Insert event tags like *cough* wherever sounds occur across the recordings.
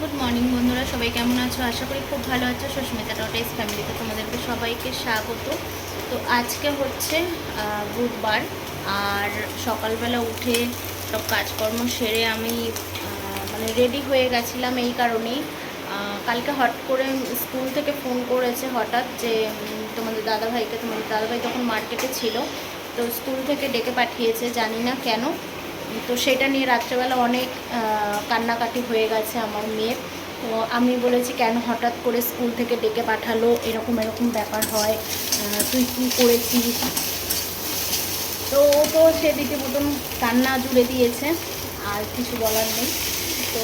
Good morning বন্ধুরা, সবাই কেমন আছো? আশা করি খুব ভালো আছো। সুস্মিতা ডটাইস ফ্যামিলিতে তোমাদেরকে সবাইকে স্বাগত। তো আজকে হচ্ছে বুধবার, আর সকালবেলা উঠে সব কাজকর্ম সেরে আমি মানে রেডি হয়ে গেছিলাম এই কারণেই। কালকে হট করে স্কুল থেকে ফোন করেছে হঠাৎ যে তোমাদের দাদাভাইকে, তোমাদের দাদাভাই তখন মার্কেটে ছিল, তো স্কুল থেকে ডেকে পাঠিয়েছে, জানি না কেন। তো সেটা নিয়ে রাত্রেবেলা অনেক কান্নাকাটি হয়ে গেছে আমার মেয়ের। তো আমি বলেছি, কেন হঠাৎ করে স্কুল থেকে ডেকে পাঠালো? এরকম এরকম ব্যাপার হয়। তুই কী করেছিস? তো ও তো সেদিকে মতন কান্না জুড়ে দিয়েছে, আর কিছু বলার নেই। তো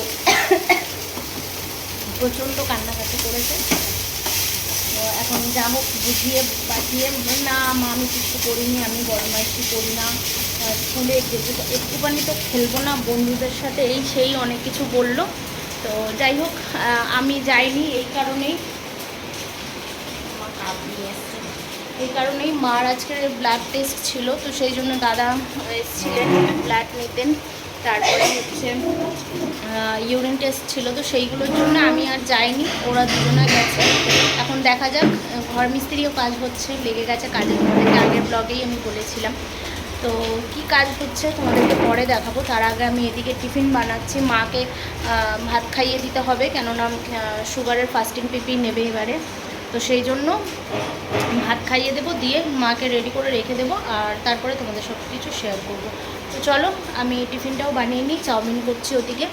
*coughs* প্রচণ্ড কান্নাকাটি করেছে। এখন যা হোক বুঝিয়ে বাঁচিয়ে না, মা, আমি কিছু করিনি, আমি বদমাইশি করি না। স্কুলে যেটুকু একটুখানি তো খেলব না, বন্ধুদের সাথে এই সেই অনেক কিছু বলল। তো যাই হোক আমি যাইনি, এই কারণেই। এই কারণেই মার আজকের ব্লাড টেস্ট ছিল, তো সেই জন্য দাদা এসেছিলেন ব্লাড নিতেন। তারপরে হচ্ছে ইউরিন টেস্ট ছিল, তো সেইগুলোর জন্য আমি আর যাইনি, ওরা দুজনে গেছে। এখন দেখা যাক, ঘর মিস্ত্রিও কাজ হচ্ছে, লেগে গেছে কাজের মধ্যে। আগের ব্লগেই আমি বলেছিলাম। তো কি কাজ হচ্ছে তোমাদেরকে পরে দেখাবো। তার আগে আমি এদিকে টিফিন বানাচ্ছি, মাকে ভাত খাইয়ে দিতে হবে, কেননা সুগারের ফাস্টিং পিপি নেবে এবারে। তো সেই জন্য ভাত খাইয়ে দেবো, দিয়ে মাকে রেডি করে রেখে দেবো, আর তারপরে তোমাদের সব কিছু শেয়ার করব। তো চলো, আমি টিফিনটাও বানিয়ে নিই, চাউমিন করছি ওদিকে,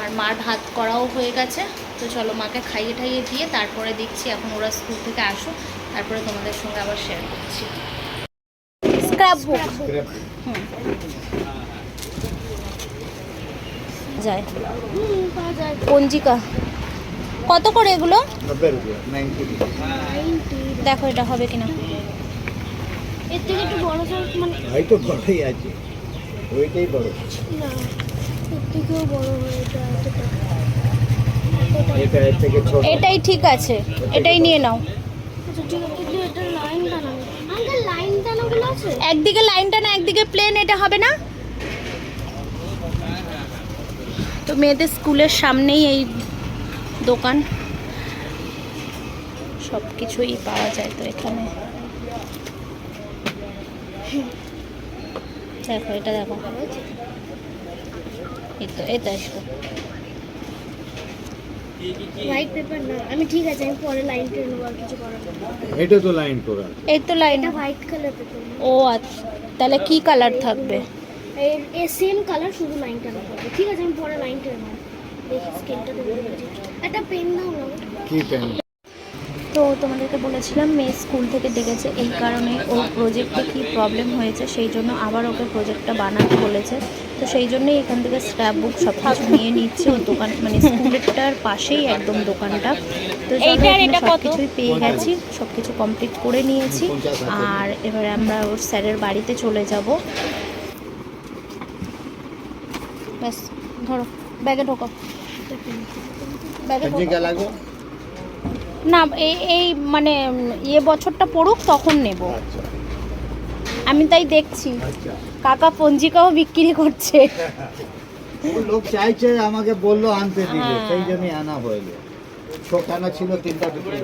আর মার ভাত করাও হয়ে গেছে। তো চলো, মাকে খাইয়ে ঠাইয়ে দিয়ে তারপরে দেখছি, এখন ওরা স্কুল থেকে আসো তারপরে তোমাদের সঙ্গে আবার শেয়ার করছি। স্ক্র্যাপ যায়। পঞ্জিকা। কত করে এগুলো? দেখো এটা হবে কিনা। এর থেকে একটু বড় মানে এটাই ঠিক আছে। এটাই নিয়ে নাও। একদিকে লাইনটা না একদিকে প্লেন এটা হবে না? তো মেয়েদের স্কুলের সামনেই এই দোকান। সব কিছুই পাওয়া যায় তো এখানে। দেখো, এটা দেখো। এই তো আসব হোয়াইট পেপার না। আমি ঠিক আছে আমি পরে লাইন টেনে নেব আর কিছু করার এটা তো লাইন করা। এই তো লাইন এটা হোয়াইট কালার পেপার ও আচ্ছা। তাহলে কি কালার থাকবে? এর সেম কালার শুধু লাইন টানা করবে ঠিক আছে আমি পরে লাইন টেনে নেব। দেখি স্কেলটা দেবো একটা পেন দাও না। কি পেন তো তোমাদেরকে বলেছিলাম মেয়ে স্কুল থেকে ডেকেছে। এই কারণে ওর প্রজেক্টে কী প্রবলেম হয়েছে সেই জন্য আবার ওকে প্রজেক্টটা বানাতে বলেছে। তো সেই জন্যই এখান থেকে স্ক্র্যাপ বুক সব কিছু নিয়ে নিচ্ছে। ওর দোকান মানে স্কুলেরটার পাশেই একদম দোকানটা। তো সব কিছুই পেয়ে গেছি। সব কিছু কমপ্লিট করে নিয়েছি। আর এবারে আমরা ওর স্যারের বাড়িতে চলে যাব। ব্যাস ধরো ব্যাগে ঢোকো। ব্যাগে ঢোকো। না এই এই মানে ইয়ে বছরটা পড়ুক তখন নেব। আচ্ছা। আমি তাই দেখছি। আচ্ছা। কাকা পঞ্জিকাও বিক্রি করছে। লোক চাইছে আমাকে বলল আনতে দিলে হ্যাঁ। সেই জন্যই আনা হইল ছোটানা ছিল তিনটা বিক্রি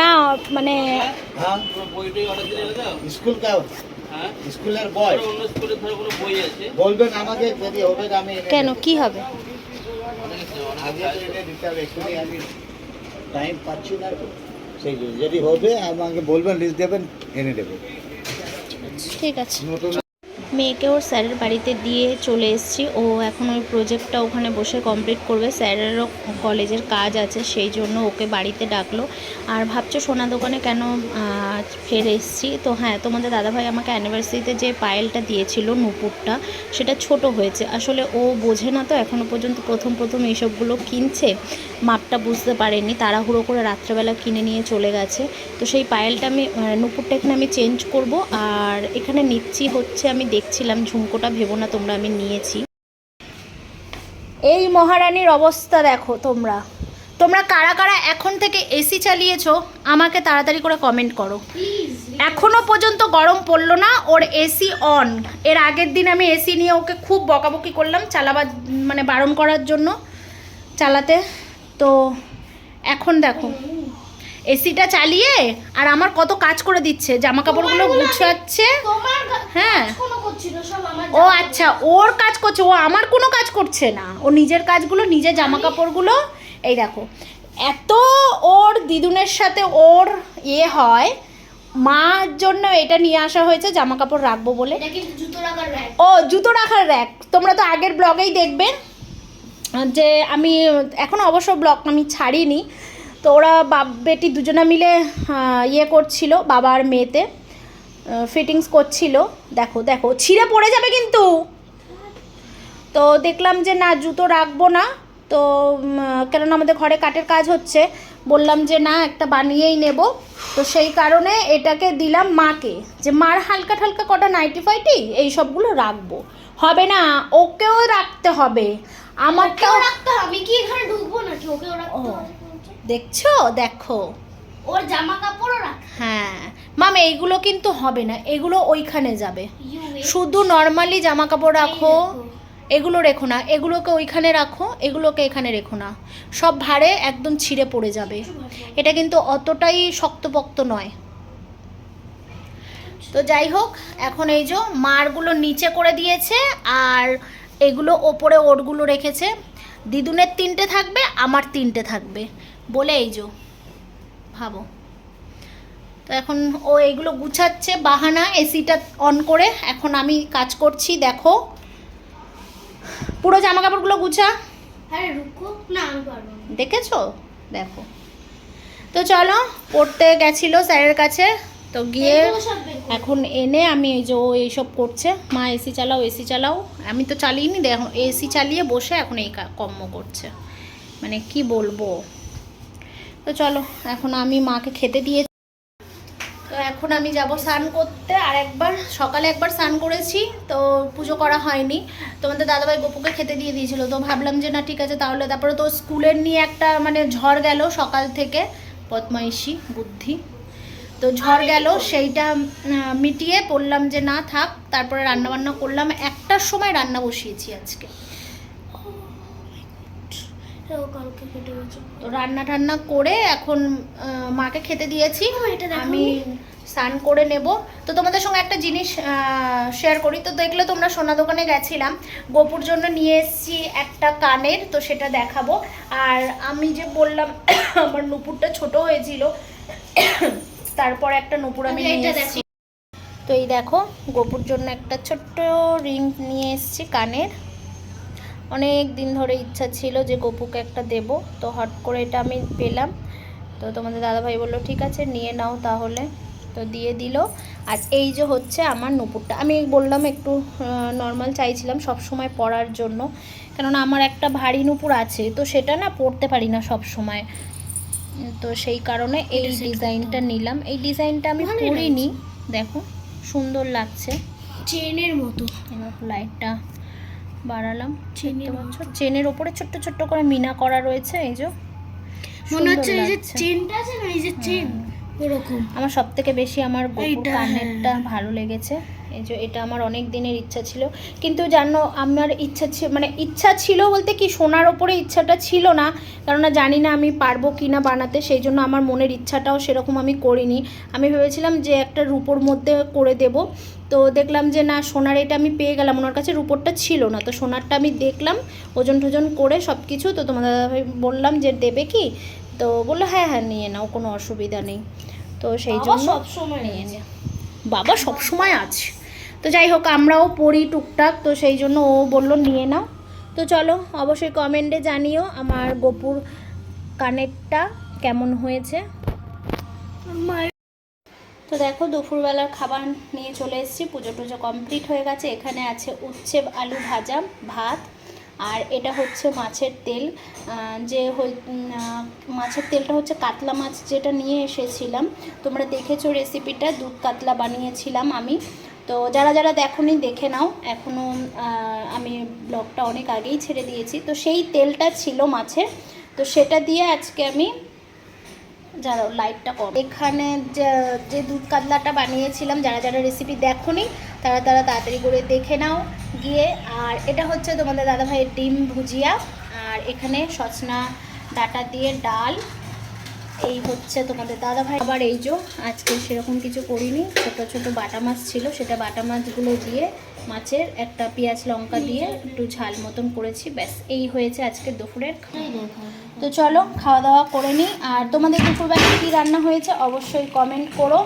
না মানে হ্যাঁ? স্কুল কা স্কুলের বয়। বলবেন আমাকে যদি হবে আমি কেন? দেবো। কি হবে? টাইম পাচ্ছি না সেই যদি হবে আমাকে বলবেন লিস্ট দেবেন এনে দেবো। ঠিক আছে। নতুন মেয়েকে ওর স্যারের বাড়িতে দিয়ে চলে এসেছি। ও এখন ওই প্রজেক্টটা ওখানে বসে কমপ্লিট করবে। স্যারেরও কলেজের কাজ আছে, সেই জন্য ওকে বাড়িতে ডাকলো। আর ভাবছ সোনা দোকানে কেন ফের এসেছি? তো হ্যাঁ তোমাদের দাদাভাই আমাকে অ্যানিভার্সারিতে যে পায়েলটা দিয়েছিল নুপুরটা, সেটা ছোট হয়েছে। আসলে ও বোঝে না তো এখনও পর্যন্ত প্রথম প্রথম এইসবগুলো কিনছে। মাপটা বুঝতে পারেনি। তাড়াহুড়ো করে রাত্রেবেলা কিনে নিয়ে চলে গেছে। তো সেই পায়েলটা আমি নুপুরটা এখানে আমি চেঞ্জ করব। আর এখানে নিচ্ছি হচ্ছে আমি দেখছিলাম, ঝুমকোটা ভেবো না, তোমরা আমি নিয়েছি। এই মহারানীর অবস্থা দেখো তোমরা। তোমরা কারা কারা এখন থেকে এসি চালিয়েছো, আমাকে তাড়াতাড়ি করে কমেন্ট করো। প্লিজ এখনও পর্যন্ত গরম পড়ল না, ওর এসি অন এর আগের দিন আমি এসি নিয়ে ওকে খুব বকাবকি করলাম, চালাবার মানে বারণ করার জন্য চালাতে। তো এখন দেখো। এসিটা চালিয়ে আর আমার কত কাজ করে দিচ্ছে জামা কাপড়গুলো গুছাচ্ছে। হ্যাঁ। ও আচ্ছা ওর কাজ করছে ও আমার কোনো কাজ করছে না। ও নিজের কাজগুলো নিজের জামা কাপড়গুলো এই দেখো। এত ওর দিদুনের সাথে ওর ইয়ে হয় মার জন্য এটা নিয়ে আসা হয়েছে জামা কাপড় রাখব বলে। ও জুতো রাখার র্যাক তোমরা তো আগের ব্লগেই দেখবে। যে আমি এখন অবশ্য ব্লগ আমি ছাড়িনি। তো ওরা বাপ বেটি দুজনে মিলে ইয়ে করছিল বাবার মেয়েতে ফিটিংস করছিল। দেখো দেখো ছিঁড়ে পড়ে যাবে কিন্তু। তো দেখলাম যে না জুতো রাখব না। তো কেননা আমাদের ঘরে কাঠের কাজ হচ্ছে। বললাম যে না একটা বানিয়েই নেব। তো সেই কারণে এটাকে দিলাম মাকে। যে মার হালকা ঠালকা কটা নাইটি ফাইটি এই সবগুলো রাখব। হবে না ওকেও রাখতে হবে। আমারটাও রাখতে হবে। কি এখানে ঢুকবো নাকি? ওকেও রাখতে। হবে। দেখছ? দেখো। ওর জামা কাপড়ও রাখ। হ্যাঁ। মাম এইগুলো কিন্তু হবে না। এগুলো ওইখানে যাবে। শুধু নর্মালি জামা কাপড় রাখো। এগুলো রেখো না। এগুলোকে ওইখানে রাখো। এগুলোকে এখানে রেখো না। সব ভারে একদম ছিঁড়ে পড়ে যাবে। এটা কিন্তু অতটাই শক্তপোক্ত নয়। তো যাই হোক এখন এই যে মারগুলো নিচে করে দিয়েছে আর এগুলো ওপরে ওরগুলো রেখেছে। দিদুনের তিনটে থাকবে আমার তিনটে থাকবে। বলে এই যে ভাবো। তো এখন ও এগুলো গুছাচ্ছে বাহানা এসিটা অন করে। এখন আমি কাজ করছি দেখো। পুরো জামা কাপড়গুলো গুছা। আরে রুকো না আমি পারব দেখেছ? দেখো। তো চলো পড়তে গেছিল স্যারের কাছে। তো গিয়ে। এখন এনে আমি এই যে ও এইসব করছে। মা এসি চালাও এসি চালাও। আমি তো চালিয়ে নি দেখো এসি চালিয়ে বসে এখন এই কা- কর্ম করছে। মানে কি বলব? তো চলো, এখন আমি মাকে খেতে দিয়ে তো এখন আমি যাব স্নান করতে, আর একবার, সকালে একবার স্নান করেছি, তো পুজো করা হয়নি। তোমাদের দাদাভাই গপুকে খেতে দিয়ে দিয়েছিল, তো ভাবলাম যে না, ঠিক আছে, তাহলে তারপরে তো স্কুলের নিয়ে একটা মানে ঝড় গেল সকাল থেকে। বদমাইশি, বুদ্ধি। তো ঝড় গেল, সেইটা মিটিয়ে বললাম যে না থাক, তারপরে রান্না বান্না করলাম। একটার সময় রান্না বসিয়েছি আজকে। কালকে কেটে গেছে। তো রান্না টান্না করে এখন মাকে খেতে দিয়েছি। আমি স্নান করে নেব। তো তোমাদের সঙ্গে একটা জিনিস শেয়ার করি। তো দেখলে তোমরা সোনা দোকানে গেছিলাম। গোপুর জন্য নিয়ে এসেছি একটা কানের তো সেটা দেখাবো। আর আমি যে বললাম *coughs* আমার নুপুরটা ছোট হয়েছিল। *coughs* তারপর একটা নুপুর আমি আগে নিয়ে তো এই দেখো গোপুর জন্য একটা ছোট্ট রিং নিয়ে এসেছি কানের। অনেক দিন ধরে ইচ্ছা ছিল যে গপুকে একটা দেব তো হট করে এটা আমি পেলাম। তো তোমাদের দাদাভাই বলল ঠিক আছে নিয়ে নাও তাহলে। তো দিয়ে দিল। আর এই যে হচ্ছে আমার নুপুরটা আমি বললাম একটু নর্মাল চাইছিলাম সব সময় পরার জন্য। কেননা আমার একটা ভারী নুপুর আছে তো সেটা না পরতে পারি না সব সময়। তো সেই কারণে এই ডিজাইনটা নিলাম। এই ডিজাইনটা আমি পরিনি দেখো সুন্দর লাগছে। চেনের মতো। এবার লাইটটা বাড়ালাম। চেনের চেনের ওপরে ছোট্ট ছোট্ট করে মিনা করা রয়েছে এই যে। মনে হচ্ছে এই যে চেনটা আছে না এই যে চেন ওরকম। আমার সব থেকে বেশি আমার কানেরটা হ্যাঁ। ভালো লেগেছে। এই যে এটা আমার অনেক দিনের ইচ্ছা ছিল। কিন্তু জানো আমার ইচ্ছা ছিল মানে ইচ্ছা ছিল বলতে কি সোনার ওপরে ইচ্ছাটা ছিল না। কেননা জানি না আমি পারব কি না বানাতে সেই জন্য আমার মনের ইচ্ছাটাও সেরকম আমি করিনি। আমি ভেবেছিলাম যে একটা রূপোর মধ্যে করে দেব। তো দেখলাম যে না সোনার এটা আমি পেয়ে গেলাম। ওনার কাছে রুপোরটা ছিল না। তো সোনারটা আমি দেখলাম ওজন টোজন করে সব কিছু তো তোমাদের দাদাভাই বললাম যে দেবে কি? তো বলল হ্যাঁ হ্যাঁ নিয়ে নাও কোনো অসুবিধা নেই। তো সেই জন্য সব সময় নিয়ে নে বাবা সব সময় আছে। তো যাই হোক আমরাও পড়ি টুকটাক। তো সেই জন্য ও বলল নিয়ে নাও। তো চলো অবশ্যই কমেন্টে জানিও আমার গোপুর কানেরটা কেমন হয়েছে। তো দেখো, দুপুরবেলার খাবার নিয়ে চলে এসেছি। পুজো টুজো কমপ্লিট হয়ে গেছে। এখানে আছে উচ্ছে আলু ভাজা, ভাত, আর এটা হচ্ছে মাছের তেল। যে মাছের তেলটা হচ্ছে কাতলা মাছ যেটা নিয়ে এসেছিলাম। তোমরা দেখেছ রেসিপিটা দুধ কাতলা বানিয়েছিলাম আমি। তো যারা যারা দেখোনি, দেখে নাও। এখনও আমি ব্লগটা অনেক আগেই ছেড়ে দিয়েছি। তো সেই তেলটা ছিল মাছের। তো সেটা দিয়ে আজকে আমি যারা লাইটটা কম। এখানে যে দুধ কাতলাটা বানিয়েছিলাম, যারা যারা রেসিপি দেখোনি, তারা তারা তাড়াতাড়ি করে দেখে নাও গিয়ে। আর এটা হচ্ছে তোমাদের দাদাভাইয়ের ডিম ভুজিয়া। আর এখানে সচনা ডাটা দিয়ে ডাল। এই হচ্ছে তোমাদের দাদাভাই। আবার এই যে, আজকে সেরকম কিছু করিনি। ছোট ছোট বাটা মাছ ছিল, সেটা বাটা মাছগুলো দিয়ে মাছের একটা পেঁয়াজ লঙ্কা দিয়ে একটু ঝাল মতন করেছি ব্যাস এই হয়েছে আজকে দুপুরের তো চলো খাওয়া দাওয়া করে নিই আর তোমাদের দুপুরবেলা কী রান্না হয়েছে অবশ্যই কমেন্ট করো।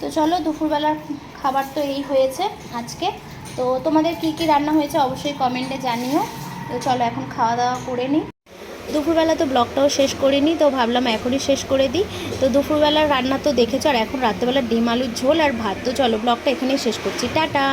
তো চলো দুপুরবেলার খাবার তো এই হয়েছে আজকে। তো তোমাদের কি কি রান্না হয়েছে অবশ্যই কমেন্টে জানিও। তো চলো এখন খাওয়া দাওয়া করে নিই দুপুরবেলা তো ব্লগটাও শেষ করিনি তো ভাবলাম এখনই শেষ করে দিই। তো দুপুরবেলার রান্না তো দেখেছ আর এখন রাত্রেবেলা ডিম আলুর ঝোল আর ভাত। তো চলো ব্লগটা এখানেই শেষ করছি। টাটা!